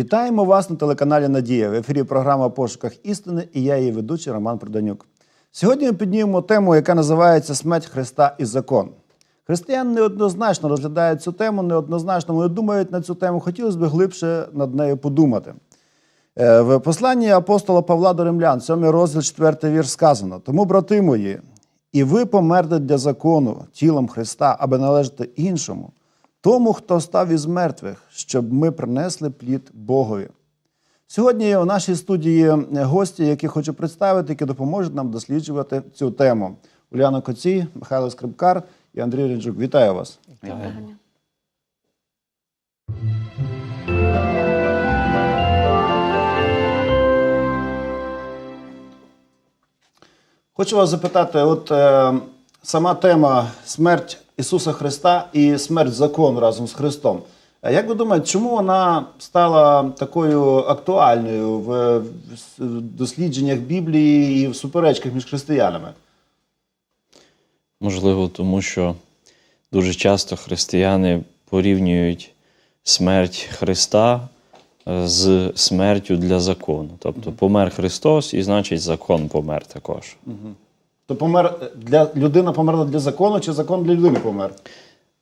Вітаємо вас на телеканалі Надія. В ефірі програма Пошуках істини і я її ведучий Роман Проданюк. Сьогодні ми піднімемо тему, яка називається Смерть Христа і закон. Християни неоднозначно розглядають цю тему, неоднозначно вони думають на цю тему. Хотілося б глибше над нею подумати. Е, В посланні апостола Павла до Римлян, 7 розділ, 4 вірш сказано: Тому, брати мої, і ви померли для закону тілом Христа, аби належати іншому, тому, хто став із мертвих, щоб ми принесли плід Богові. Сьогодні у нашій студії гості, які хочу представити, які допоможуть нам досліджувати цю тему. Уляна Коцій, Михайло Скрипкар і Андрій Ринджук. Вітаю вас. Хочу вас запитати: от е, сама тема смерть Ісуса Христа і смерть закону разом з Христом. Як ви думаєте, чому вона стала такою актуальною в, дослідженнях Біблії і в суперечках між християнами? Можливо, тому що дуже часто християни порівнюють смерть Христа е, з смертю для закону. Тобто помер Христос, і значить закон помер також. То помер для людина померла для закону, чи закон для людини помер?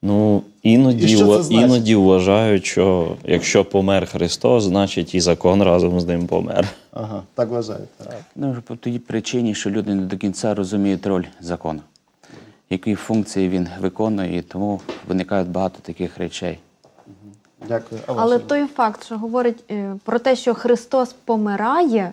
Ну, іноді, іноді вважають, що якщо помер Христос, значить і закон разом з ним помер. Ага, так вважають. Так. Ну, по тій причині, що люди не до кінця розуміють роль закону, які функції він виконує, і тому виникають багато таких речей. Дякую. А Але той факт, що говорить е, про те, що Христос помирає,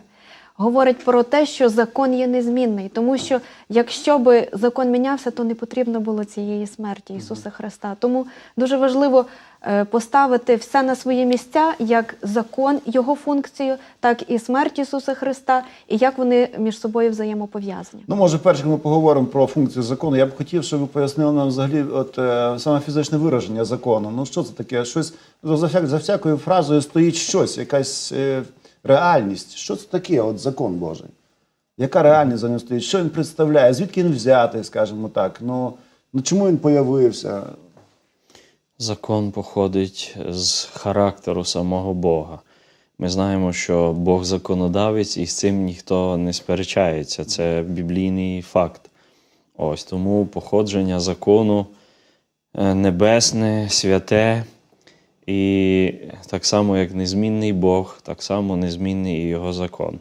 говорить про те, що закон є незмінний. Тому що якщо би закон мінявся, то не потрібно було цієї смерті Ісуса Христа. Тому дуже важливо е, поставити все на свої місця, як закон, його функцію, так і смерть Ісуса Христа, і як вони між собою взаємопов'язані. Ну, може, перше, ми поговоримо про функцію закону. Я б хотів, щоб ви пояснили нам взагалі от, е, саме фізичне вираження закону. Ну, що це таке? Щось за, за всякою фразою стоїть щось, якась е, реальність. Що це таке, от закон Божий? Яка реальність за ним стоїть? Що він представляє? Звідки він взятий, скажімо так? Ну, ну чому він появився? Закон походить з характеру самого Бога. Ми знаємо, що Бог законодавець, і з цим ніхто не сперечається. Це біблійний факт. Ось тому походження закону е, небесне, святе, і так само, як незмінний Бог, так само незмінний і його закон.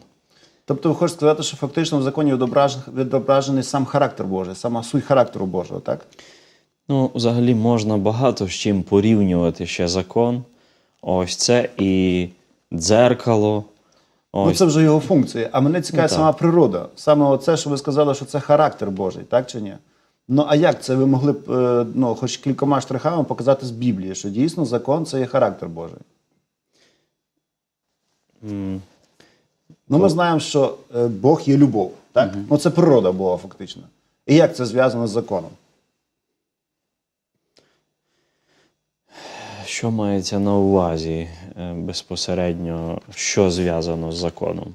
Тобто ви хочете сказати, що фактично в законі відображений, сам характер Божий, сама суть характеру Божого, так? Ну, взагалі можна багато з чим порівнювати ще закон. Ось це і дзеркало. Ну, це вже його функції. А мене цікавить Ну, сама природа. Саме оце, що ви сказали, що це характер Божий, так чи ні? Ну а як це ви могли б, е, ну, хоч кількома штрихами показати з Біблії, що дійсно закон це є характер Божий? м, Ну, ми знаємо, що е, Бог є любов, так? Ну, це природа Бога, фактично. І як це зв'язано з законом? що мається на увазі е, безпосередньо, що зв'язано з законом?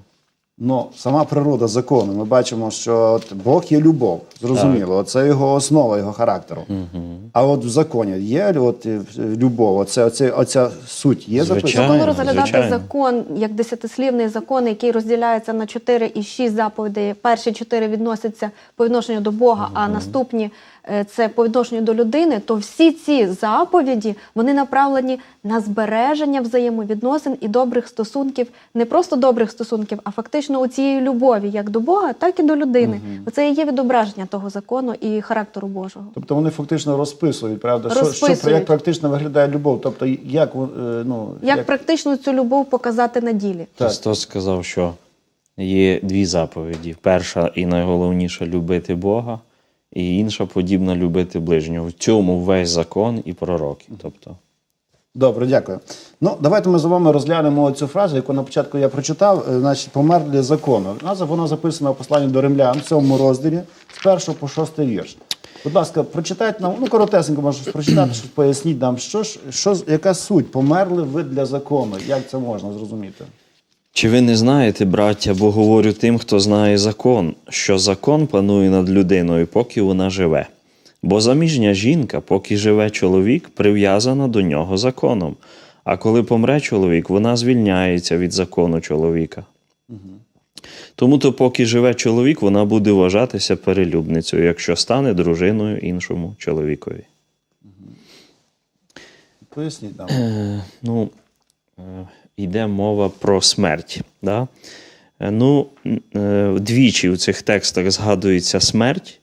Ну, сама природа закону. Ми бачимо, що от Бог є любов, зрозуміло, це його основа, його характеру. А от в законі є от, е, любов, оце, оце, оця суть є Звичайно. записана? Коли розглядати звичайно. закон як десятислівний закон, який розділяється на 4 і 6 заповідей. Перші 4 відносяться по відношенню до Бога, а наступні е, це по відношенню до людини, то всі ці заповіді вони направлені на збереження взаємовідносин і добрих стосунків, не просто добрих стосунків, а фактично у цієї любові як до Бога, так і до людини. Оце і є відображення того закону і характеру Божого. Тобто вони фактично розписують, правда, що, що як практично виглядає любов. Тобто, як е, ну Як, практично цю любов показати на ділі? Так. Христос сказав, що є дві заповіді: перша і найголовніша любити Бога, і інша подібна любити ближнього. В цьому весь закон і пророки. Тобто, добре, дякую. Ну давайте ми з вами розглянемо цю фразу, яку на початку я прочитав. е, Значить, помер для закону. Нас вона записана в посланні до римлян в цьому розділі з першого по шостий вірш. Будь ласка, прочитайте нам, ну коротесенько можеш прочитати, щось поясніть нам, що ж, що яка суть померли ви для закону? Як це можна зрозуміти? Чи ви не знаєте, браття, бо говорю тим, хто знає закон, що закон панує над людиною, поки вона живе. Бо заміжня жінка, поки живе чоловік, прив'язана до нього законом. А коли помре чоловік, вона звільняється від закону чоловіка. Тому то, поки живе чоловік, вона буде вважатися перелюбницею, якщо стане дружиною іншому чоловікові. Поясніть нам. Е, Ну, е, йде мова про смерть. Да? Е, Ну, двічі у цих текстах згадується смерть,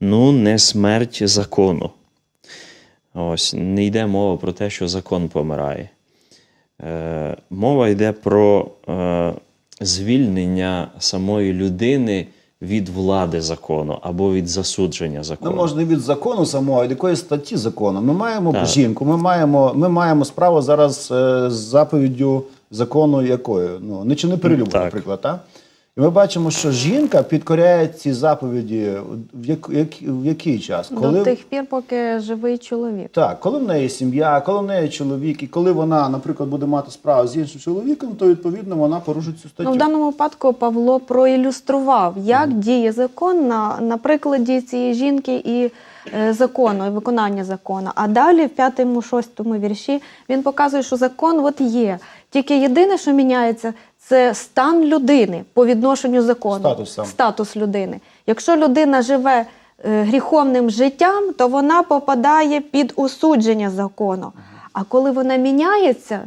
ну не смерть закону. Ось, не йде мова про те, що закон помирає. Е, Мова йде про е, звільнення самої людини від влади закону або від засудження закону. Ну, можна від закону самого, від якоїсь статті закону. Ми маємо Так. жінку, ми маємо, ми маємо справу зараз е, з заповіддю закону якою? Ну, не чи не перелюбу, наприклад. Так? І ми бачимо, що жінка підкоряє ці заповіді в, як, як, в який час? До тих пір, поки живий чоловік. Так, коли в неї сім'я, коли в неї чоловік, і коли вона, наприклад, буде мати справу з іншим чоловіком, то відповідно вона порушить цю статтю. Ну, в даному випадку Павло проілюстрував, як діє закон на, на прикладі цієї жінки і е, закону, і виконання закону. А далі, в п'ятому, шостому вірші, він показує, що закон от є. Тільки єдине, що міняється, це стан людини по відношенню закону. Статус сам. Статус людини. Якщо людина живе е, гріховним життям, то вона попадає під осудження закону. А коли вона міняється,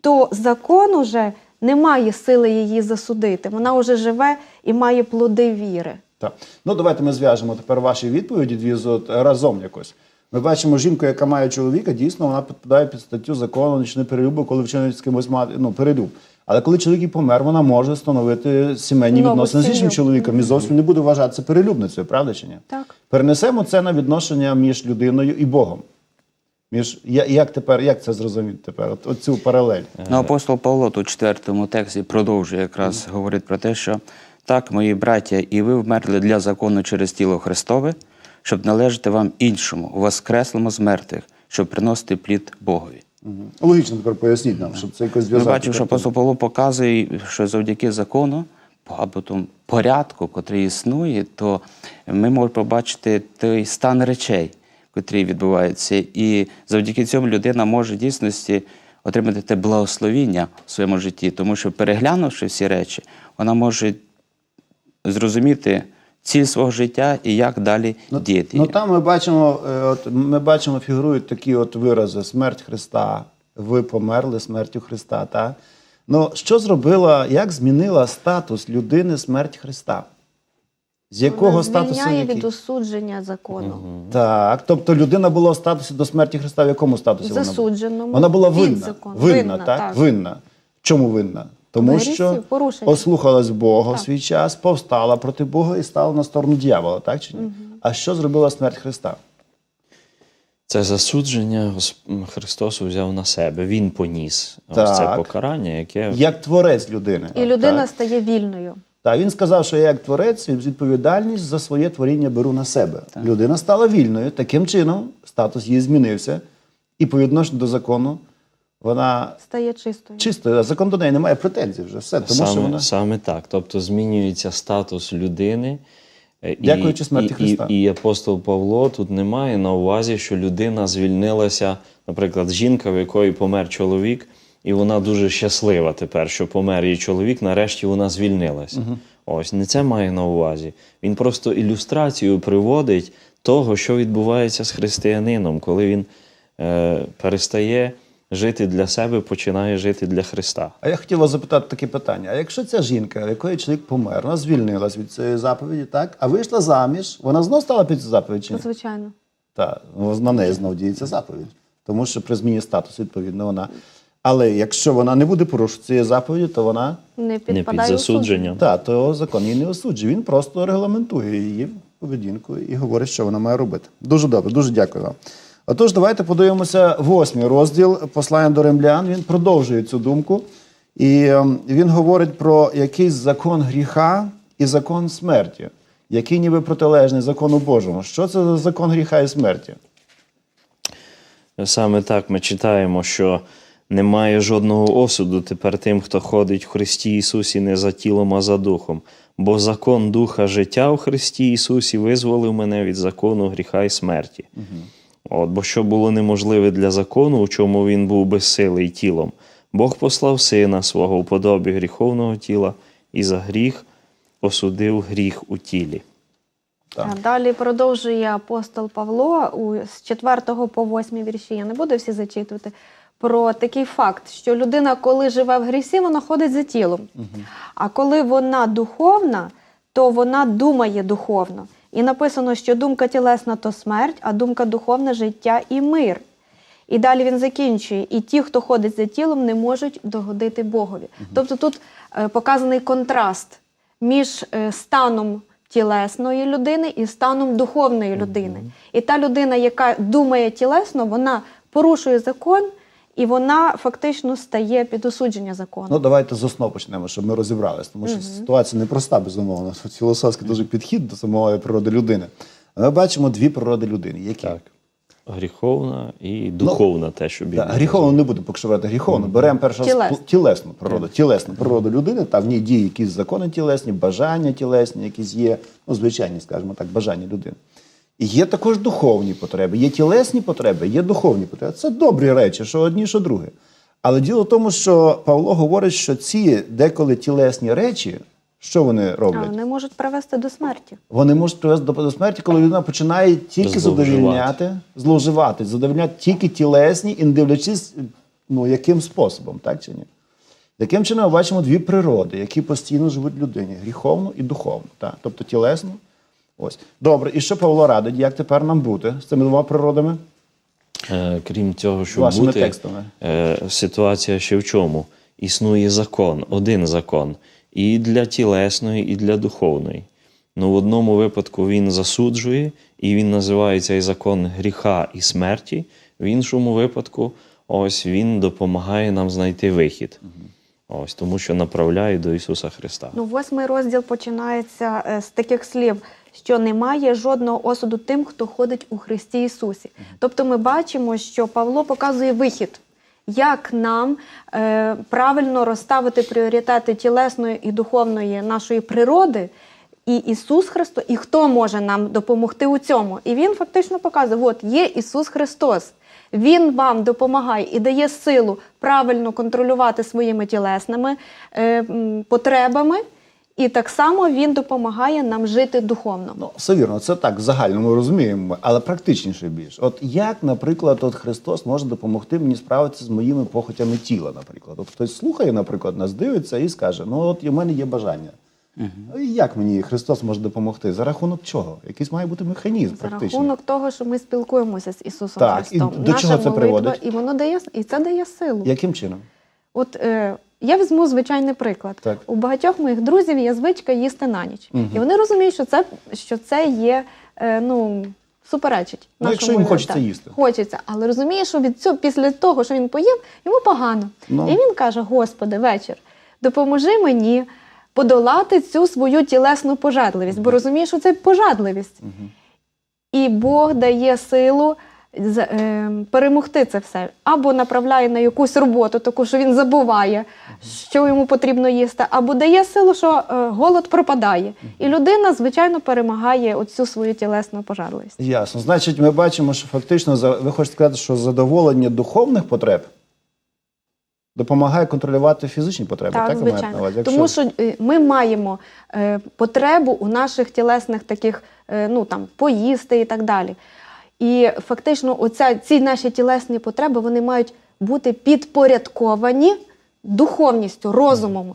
то закон уже не має сили її засудити. Вона вже живе і має плоди віри. Так. Ну, давайте ми зв'яжемо тепер ваші відповіді дві з разом якось. Ми бачимо жінку, яка має чоловіка, дійсно вона підпадає під статтю закону нічне перелюбу, коли вчинить з кимось мати ну, перелюб. Але коли чоловік і помер, вона може встановити сімейні Нову відносини з іншим чоловіком і зовсім не буде вважатися перелюбницею, правда чи ні? Так. Перенесемо це на відношення між людиною і Богом. Між я- як тепер, як це зрозуміти тепер? От, от цю паралель. Ну, апостол Павло тут четвертому тексті продовжує якраз говорить про те, що так, мої браття, і ви вмерли для закону через тіло Христове, щоб належати вам іншому, воскреслому з мертвих, щоб приносити плід Богові. Логічно тепер поясніть нам, щоб це якось Ми зв'язати. бачимо, що апостол Павло показує, що завдяки закону, або тому порядку, який існує, то ми можемо побачити той стан речей, який відбувається. І завдяки цьому людина може в дійсності отримати те благословіння в своєму житті, тому що переглянувши всі речі, вона може зрозуміти ціль свого життя і як далі діяти. Ну там ми бачимо, е, от ми бачимо, фігурують такі от вирази: смерть Христа. Ви померли смертю Христа. Та? Ну, що зробила, як змінила статус людини смерть Христа? З якого Вона статусу? звільняє від осудження закону. Так, тобто людина була в статусі до смерті Христа. В якому статусі вона була? Засудженому Вона була винна. Винна, Винна, так? так. Винна. Чому винна? Тому Грісів, що порушення. ослухалась Бога в Так. свій час, повстала проти Бога і стала на сторону дьявола, так чи ні? А що зробила смерть Христа? Це засудження Христос взяв на себе. Він поніс ось це покарання, яке Як творець людини. І людина Так. стає вільною. Так, він сказав, що я як творець відповідальність за своє творіння беру на себе. Людина стала вільною. Таким чином, статус її змінився. І по відношенню до закону вона Стає чистою. чисто, закон до неї не має претензій вже. Все, тому саме, що вона. саме так. Тобто змінюється статус людини. е, і- Дякуючи смерті і, Христа. І, і апостол Павло тут не має на увазі, що людина звільнилася, наприклад, жінка, в якої помер чоловік, і вона дуже щаслива тепер, що помер її чоловік, нарешті вона звільнилася. Ось не це має на увазі. Він просто ілюстрацію приводить того, що відбувається з християнином, коли він е, перестає жити для себе, починає жити для Христа. А я хотів вас запитати таке питання: а якщо ця жінка, якої чоловік помер, вона звільнилась від цієї заповіді, так? А вийшла заміж, вона знов стала під цю заповідь чи ні? Звичайно. Так, ну, на неї знов діється заповідь. Тому що при зміні статусу, відповідно, вона. Але якщо вона не буде порушувати цієї заповіді, то вона Не Не під у судження. засудженням. та, то закон її не осуджує. Він просто регламентує її поведінку і говорить, що вона має робити. Дуже добре, дуже дякую вам. Отож, давайте подивимося восьмий розділ послання до римлян. Він продовжує цю думку. І ем, він говорить про якийсь закон гріха і закон смерті, який ніби протилежний закону Божому. Що це за закон гріха і смерті? Саме так ми читаємо, що немає жодного осуду тепер тим, хто ходить в Христі Ісусі не за тілом, а за духом. Бо закон Духа життя в Христі Ісусі визволив мене від закону гріха і смерті. От, бо що було неможливе для закону, у чому він був безсилий тілом. Бог послав сина свого у подобі гріховного тіла і за гріх осудив гріх у тілі. Так. Далі продовжує апостол Павло у, з 4 по 8 вірші. Я не буду всі зачитувати. Про такий факт, що людина, коли живе в грісі, вона ходить за тілом. А коли вона духовна, то вона думає духовно. І написано, що думка тілесна то смерть, а думка духовна життя і мир. І далі він закінчує: і ті, хто ходить за тілом, не можуть догодити Богові. Тобто тут е, показаний контраст між е, станом тілесної людини і станом духовної людини. І та людина, яка думає тілесно, вона порушує закон, і вона фактично стає під осудження закону. Ну, давайте з основ почнемо, щоб ми розібралися, тому що ситуація непроста, безумовно. Тут філософський дуже підхід до самої природи людини. Ми бачимо дві природи людини. Які? Так. Гріховна і духовна, те, що. Так, гріховно не буде брати гріховно. Беремо першу Тілесну. тілесну природу. Тілесну природу людини, та в ній діє якісь закони тілесні, бажання тілесні, якісь є, ну, звичайні, скажімо так, бажання людини. І є також духовні потреби, є тілесні потреби, є духовні потреби. Це добрі речі, що одні, що друге. Але діло в тому, що Павло говорить, що ці деколи тілесні речі, що вони А роблять? вони можуть привести до смерті. Вони можуть привести до, до смерті, коли людина починає тільки задовільняти, зловживати, задовільняти тільки тілесні і не дивлячись, ну, яким способом, так чи ні? Таким чином, ми бачимо дві природи, які постійно живуть в людині: гріховну і духовну. Так? Тобто тілесну. Ось. Добре, і що Павло радить, як тепер нам бути з цими двома природами? Е, крім цього, щоб Вашими бути, текстами. Е, ситуація ще в чому? Існує закон, один закон, і для тілесної, і для духовної. Ну, в одному випадку він засуджує, і він називає цей закон гріха і смерті. В іншому випадку, ось він допомагає нам знайти вихід. Ось тому, що направляє до Ісуса Христа. Ну, восьмий розділ починається е, з таких слів, що немає жодного осуду тим, хто ходить у Христі Ісусі. Тобто ми бачимо, що Павло показує вихід, як нам е, правильно розставити пріоритети тілесної і духовної нашої природи. І Ісус Христос, і хто може нам допомогти у цьому? І Він фактично показує: от є Ісус Христос. Він вам допомагає і дає силу правильно контролювати своїми тілесними е, потребами, і так само Він допомагає нам жити духовно. Ну, все вірно, це так, загально ми розуміємо, але практичніше більш. От як, наприклад, от Христос може допомогти мені справитися з моїми похотями тіла, наприклад. От хтось слухає, наприклад, нас дивиться і скаже: ну от у мене є бажання. Угу. Як мені Христос може допомогти? За рахунок чого? Якийсь має бути механізм За практичний. рахунок того, що ми спілкуємося з Ісусом Так, Христом. і до чого це молитва, приводить? І воно дає і це дає силу. Яким чином? От е, я візьму звичайний приклад. Так. У багатьох моїх друзів є звичка їсти на ніч. І вони розуміють, що це, що це є е, ну, суперечить. Ну, якщо їм хочеться їсти. Хочеться, але розуміє, що від цього, після того, що він поїв, йому погано. Ну. І він каже: Господи, вечір, допоможи мені подолати цю свою тілесну пожадливість, бо розуміє, що це пожадливість. І Бог дає силу перемогти це все. Або направляє на якусь роботу, таку, що він забуває, що йому потрібно їсти, або дає силу, що е, голод пропадає. І людина, звичайно, перемагає оцю свою тілесну пожарливість. Ясно. Значить, ми бачимо, що фактично ви хочете сказати, що задоволення духовних потреб допомагає контролювати фізичні потреби. Так, так звичайно. на увазі? Тому що е, ми маємо е, потребу у наших тілесних таких, е, ну там, поїсти і так далі. І фактично, оця, ці наші тілесні потреби вони мають бути підпорядковані духовністю, розумом.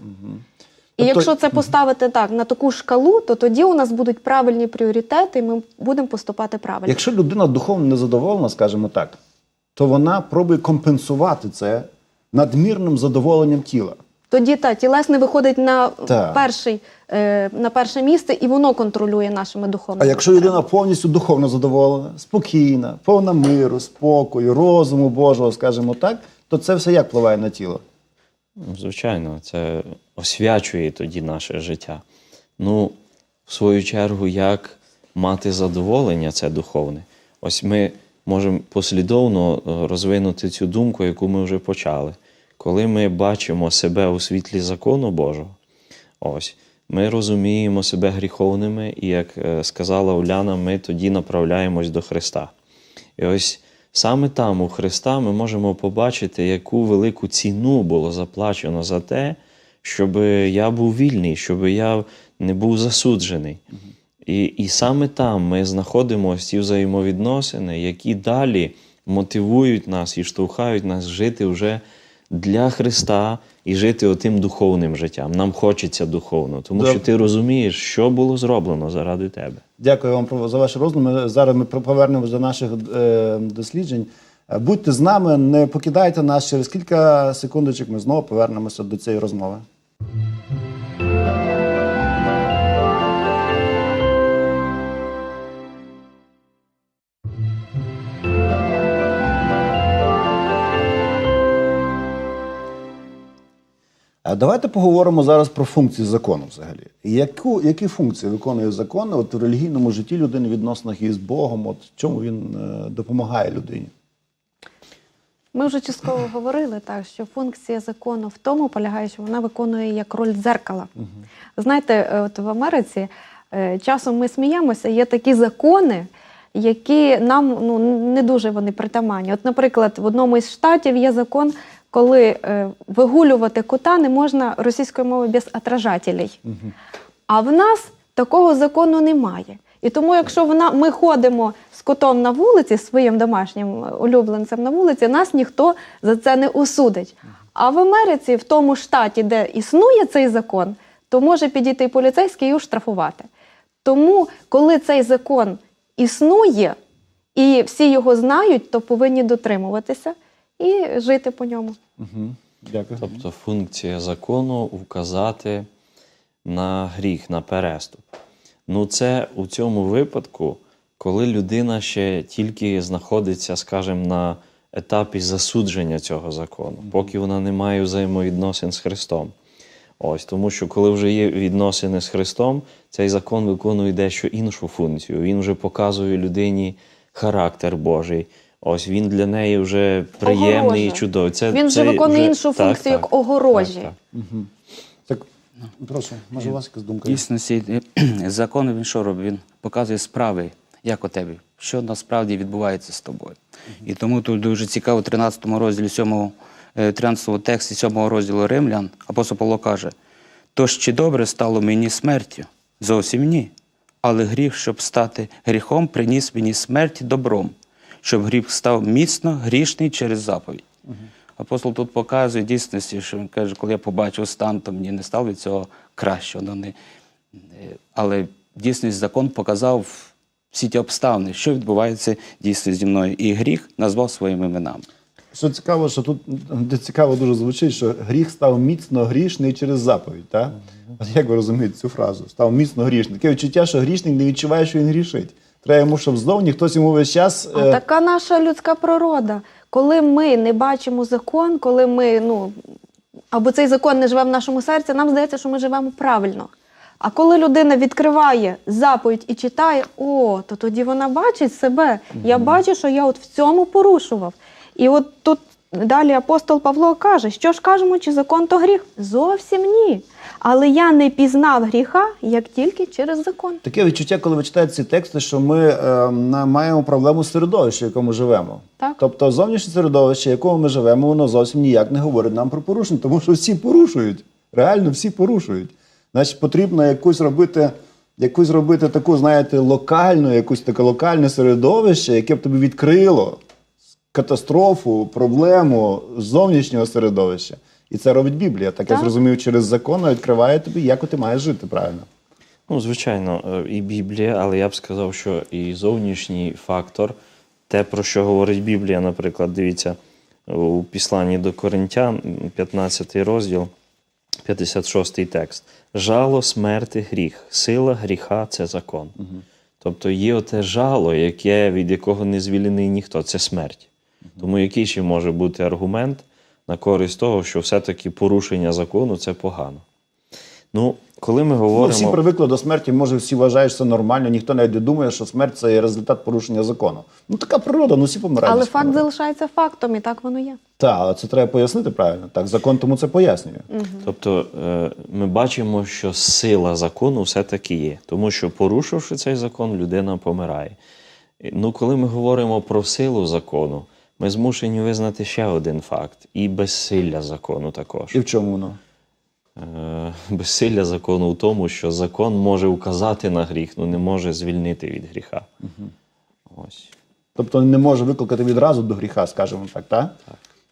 І Тобто- якщо це поставити так на таку шкалу, то тоді у нас будуть правильні пріоритети, і ми будемо поступати правильно. Якщо людина духовно незадоволена, скажімо так, то вона пробує компенсувати це надмірним задоволенням тіла. Тоді та тілесне виходить на, Так. перший, е, на перше місце, і воно контролює нашими духовними. А якщо людина повністю духовно задоволена, спокійна, повна миру, спокою, розуму Божого, скажімо так, то це все як впливає на тіло? Ну, Звичайно, це освячує тоді наше життя. Ну, в свою чергу, як мати задоволення, це духовне. Ось ми можемо послідовно е, розвинути цю думку, яку ми вже почали. Коли ми бачимо себе у світлі закону Божого, ось, ми розуміємо себе гріховними, і як е, сказала Уляна, ми тоді направляємось до Христа. І ось саме там, у Христа, ми можемо побачити, яку велику ціну було заплачено за те, щоб я був вільний, щоб я не був засуджений. І, і саме там ми знаходимо ось ці взаємовідносини, які далі мотивують нас і штовхають нас жити вже для Христа і жити отим духовним життям. Нам хочеться духовно, тому Дякую. що ти розумієш, що було зроблено заради тебе. Дякую вам за ваші роздуми. Зараз ми повернемось до наших е, досліджень. Е, Будьте з нами, не покидайте нас. Через кілька секундочок ми знову повернемося до цієї розмови. Давайте поговоримо зараз про функції закону взагалі. Яку, які функції виконує закон от, в релігійному житті людини відносинах із Богом? От, чому він е, допомагає людині? Ми вже частково говорили, так, що функція закону в тому полягає, що вона виконує як роль дзеркала. Знаєте, е, от в Америці е, часом ми сміємося, є такі закони, які нам ну, не дуже вони притаманні. От, наприклад, в одному із штатів є закон, коли е, вигулювати кота не можна російською мовою без отражателей. А в нас такого закону немає. І тому, якщо вона, ми ходимо з котом на вулиці, своїм домашнім улюбленцем на вулиці, нас ніхто за це не осудить. А в Америці, в тому штаті, де існує цей закон, то може підійти поліцейський і оштрафувати. Тому, коли цей закон існує і всі його знають, то повинні дотримуватися і жити по ньому. Угу. Дякую. Тобто функція закону вказати на гріх, на переступ. Ну, це у цьому випадку, коли людина ще тільки знаходиться, скажімо, на етапі засудження цього закону, поки вона не має взаємовідносин з Христом. Ось, тому що коли вже є відносини з Христом, цей закон виконує дещо іншу функцію. Він вже показує людині характер Божий. Ось він для неї вже приємний і чудовий. Це, Він вже виконує іншу функцію, як огорожі. Так, так. Так, прошу, може у вас якась думка? є? Дійсності, закон він що робить? Він показує справи, як у тебе, що насправді відбувається з тобою. І тому тут дуже цікаво, в 13 розділі 7, е, 13 тексті 7 розділу Римлян, апостол Павло каже: Тож чи добре стало мені смертю? Зовсім ні. Але гріх, щоб стати гріхом, приніс мені смерть добром, щоб гріх став міцно грішний через заповідь. Апостол тут показує дійсності, що він каже, коли я побачив стан, то мені не стало від цього краще. Е, Але дійсність закон показав всі ті обставини, що відбувається дійсно зі мною. І гріх назвав своїми іменами. Що цікаво, що тут цікаво дуже звучить, що гріх став міцно грішний через заповідь. Так? Як ви розумієте цю фразу? Став міцно грішний. Таке відчуття, що грішник не відчуває, що він грішить. Треба йому, щоб ззовні хтось йому весь час. А е, така наша людська природа. Коли ми не бачимо закон, коли ми, ну, або цей закон не живе в нашому серці, нам здається, що ми живемо правильно. А коли людина відкриває заповідь і читає, о, то тоді вона бачить себе. Я бачу, що я от в цьому порушував. І от тут далі апостол Павло каже, що ж кажемо, чи закон то гріх? Зовсім ні. Але я не пізнав гріха, як тільки через закон. Таке відчуття, коли ви читаєте ці тексти, що ми е, маємо проблему з середовища, в якому живемо. Так. Тобто зовнішнє середовище, в якому ми живемо, воно зовсім ніяк не говорить нам про порушення, тому що всі порушують. Реально всі порушують. Значить, потрібно якусь робити, якусь робити таку, знаєте, локальну, якусь таке локальне середовище, яке б тобі відкрило катастрофу, проблему зовнішнього середовища. І це робить Біблія. Так, я зрозумів, через закон відкриває тобі, як ти маєш жити правильно. Ну, звичайно, е, і Біблія, але я б сказав, що і зовнішній фактор, те, про що говорить Біблія, наприклад, дивіться, у післанні до Коринтян, 15 розділ, 56 текст. Жало, смерти, гріх. Сила гріха це закон. Тобто є оте жало, яке, від якого не звільнений ніхто, це смерть. Тому який ще може бути аргумент на користь того, що все-таки порушення закону це погано. Ну, коли ми Ну, всі привикли до смерті, може, всі вважають, що це нормально, ніхто навіть не думає, що смерть це є результат порушення закону. Ну така природа, ну всі помирають. Але всі факт помирають. залишається фактом, і так воно є. Так, але це треба пояснити правильно. Так, закон тому це пояснює. Тобто е, ми бачимо, що сила закону все-таки є, тому що порушивши цей закон, людина помирає. Ну, коли ми говоримо про силу закону, ми змушені визнати ще один факт і безсилля закону також. І в чому воно? Е, Безсилля закону в тому, що закон може указати на гріх, але не може звільнити від гріха. Ось. Тобто не може викликати відразу до гріха, скажімо так, так?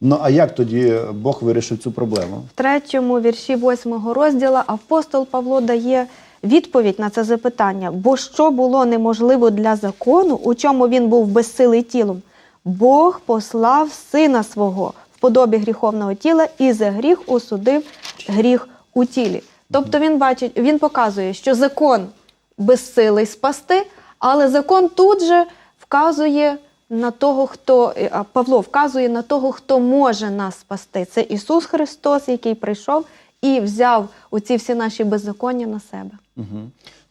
Ну а як тоді Бог вирішив цю проблему? В третьому вірші восьмого розділу апостол Павло дає відповідь на це запитання. Бо що було неможливо для закону, у чому він був безсилий тілом? Бог послав сина свого в подобі гріховного тіла і за гріх осудив гріх у тілі. Тобто він бачить, він показує, що закон безсилий спасти, але закон тут же вказує на того, хто е, Павло вказує на того, хто може нас спасти. Це Ісус Христос, який прийшов і взяв оці всі наші беззаконня на себе. Угу.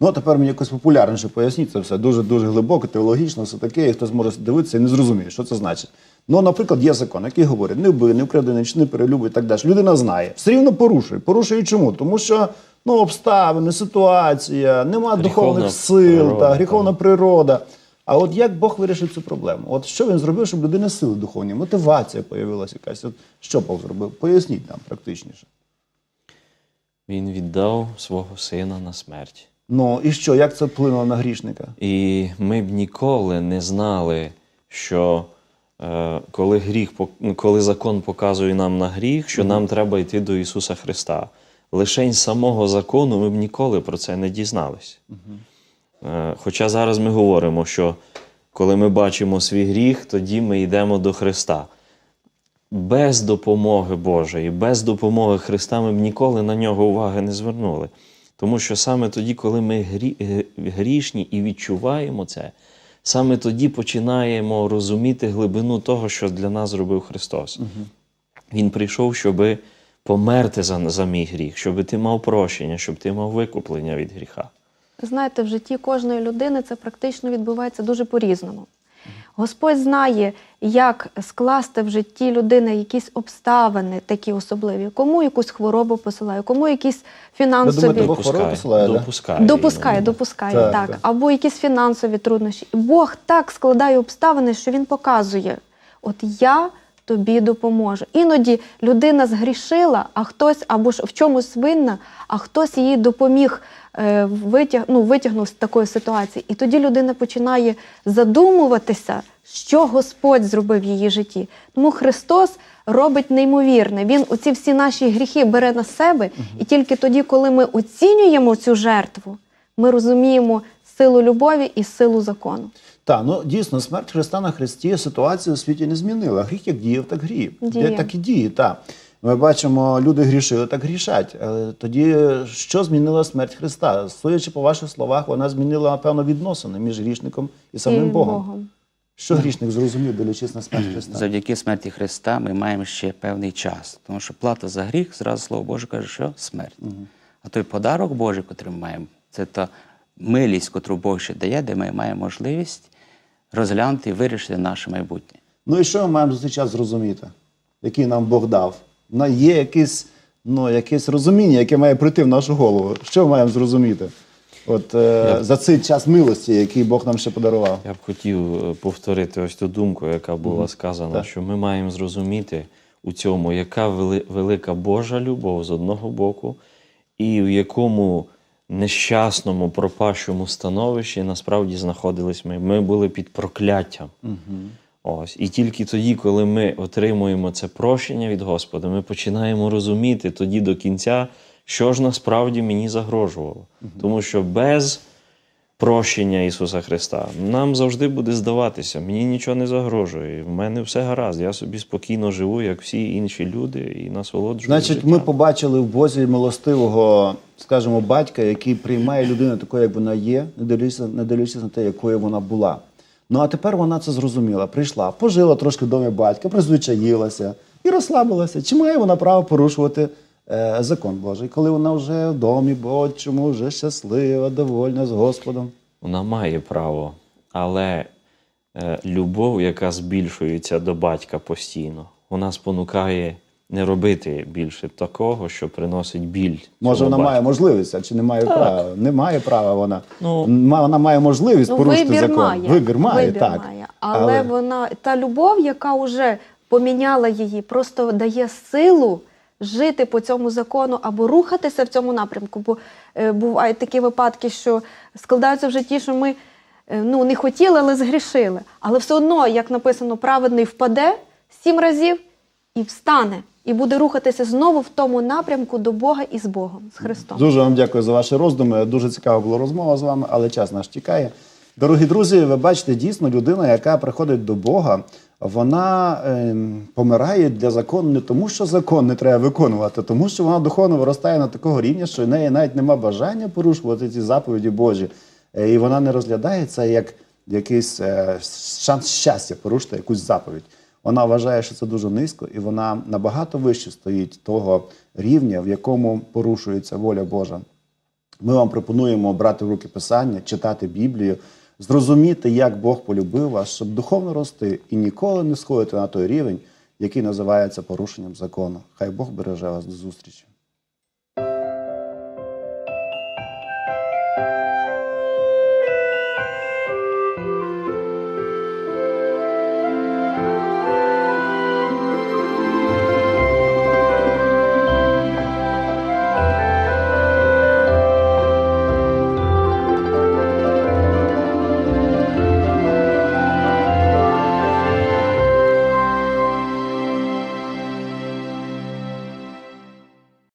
Ну, а тепер мені якось популярніше поясніть це все. Дуже дуже глибоко, теологічно, все таке, і хтось може дивитися і не зрозуміє, що це значить. Ну, наприклад, є закон, який говорить, не вбий, не вкради, не чини перелюбуй і так далі. Людина знає. Все рівно порушує. Порушує чому? Тому що ну, обставини, ситуація, нема Гріховна духовних сил, природа, та, гріховна природа. А от як Бог вирішив цю проблему? От що він зробив, щоб людина сили духовні, мотивація появилася якась? От що Бог зробив? Поясніть нам практичніше. Він віддав свого сина на смерть. Ну і що, як це вплинуло на грішника? І ми б ніколи не знали, що е, коли, гріх, ну, коли закон показує нам на гріх, що нам треба йти до Ісуса Христа. Лишень самого закону ми б ніколи про це не дізнались. Е, хоча зараз ми говоримо, що коли ми бачимо свій гріх, тоді ми йдемо до Христа. Без допомоги Божої, без допомоги Христа ми б ніколи на нього уваги не звернули. Тому що саме тоді, коли ми е, грішні і відчуваємо це, саме тоді починаємо розуміти глибину того, що для нас зробив Христос. Він прийшов, щоб померти за, за мій гріх, щоб ти мав прощення, щоб ти мав викуплення від гріха. Знаєте, в житті кожної людини це практично відбувається дуже по-різному. Господь знає, як скласти в житті людини якісь обставини такі особливі, кому якусь хворобу посилає, кому якісь фінансові думаю, допускає, хворобу посилає, допускає. допускає, Ну, допускає Так, так, так. або якісь фінансові труднощі. І Бог так складає обставини, що він показує: от я тобі допоможу. Іноді людина згрішила, а хтось або ж в чомусь винна, а хтось їй допоміг е, витяг, ну, витягнув з такої ситуації. І тоді людина починає задумуватися, що Господь зробив в її житті. Тому Христос робить неймовірне. Він оці всі наші гріхи бере на себе, і тільки тоді, коли ми оцінюємо цю жертву, ми розуміємо силу любові і силу закону. Так, ну дійсно, смерть Христа на Христі ситуацію у світі не змінила. Гріх як діяв, так грів. Діє. Так і діє, так. Ми бачимо, люди грішили, так грішать. Але тоді що змінила смерть Христа? Судячи по ваших словах, вона змінила, напевно, відносини між грішником і самим І Богом. Що грішник зрозумів, дивлячись на смерть Христа? Завдяки смерті Христа ми маємо ще певний час. Тому що плата за гріх, зразу Слово Боже каже, що смерть. А той подарок Божий, який ми маємо, це та милість, яку Бог ще дає, де ми маємо можливість розглянути і вирішити наше майбутнє. Ну і що ми маємо за цей час зрозуміти, який нам Бог дав? Ну, є якесь, ну, якесь розуміння, яке має прийти в нашу голову. Що ми маємо зрозуміти? От е, за цей час милості, який Бог нам ще подарував. Я б хотів е, повторити ось ту думку, яка була сказана, Так. що ми маємо зрозуміти у цьому, яка вели- велика Божа любов з одного боку, і в якому нещасному, пропащому становищі насправді знаходились ми. Ми були під прокляттям. Ось. І тільки тоді, коли ми отримуємо це прощення від Господа, ми починаємо розуміти тоді до кінця, що ж насправді мені загрожувало. Тому що без прощення Ісуса Христа нам завжди буде здаватися, мені нічого не загрожує, в мене все гаразд, я собі спокійно живу, як всі інші люди, і насолоджуюся. Значить, ми побачили в Бозі милостивого, скажімо, батька, який приймає людину такою, як вона є, не дивлячись, не дивлячись на те, якою вона була. Ну а тепер вона це зрозуміла. Прийшла, пожила трошки в домі батька, призвичаїлася і розслабилася. Чи має вона право порушувати закон Божий, коли вона вже в домі Божчому, вже щаслива, довольна з Господом? Вона має право, але е, любов, яка збільшується до батька постійно, вона спонукає не робити більше такого, що приносить біль. Може, вона має можливість, а чи не має права? Не має права вона. Ну, вона має можливість Ну, порушити вибір закон. має. Вибір має, Вибір так. має. Але, вона та любов, яка вже поміняла її, просто дає силу жити по цьому закону або рухатися в цьому напрямку. Бо е, бувають такі випадки, що складаються в житті, що ми е, ну, не хотіли, але згрішили. Але все одно, як написано, праведний впаде сім разів і встане, і буде рухатися знову в тому напрямку до Бога і з Богом, з Христом. Дуже вам дякую за ваші роздуми. Дуже цікава була розмова з вами, але час наш тікає. Дорогі друзі, ви бачите, дійсно людина, яка приходить до Бога, вона ем, помирає для закону не тому, що закон не треба виконувати, а тому що вона духовно виростає на такого рівня, що в неї навіть нема бажання порушувати ці заповіді Божі. Е, І вона не розглядає це як якийсь е, шанс щастя порушити якусь заповідь. Вона вважає, що це дуже низько, і вона набагато вище стоїть того рівня, в якому порушується воля Божа. Ми вам пропонуємо брати в руки Писання, читати Біблію, зрозуміти, як Бог полюбив вас, щоб духовно рости і ніколи не сходити на той рівень, який називається порушенням закону. Хай Бог береже вас до зустрічі.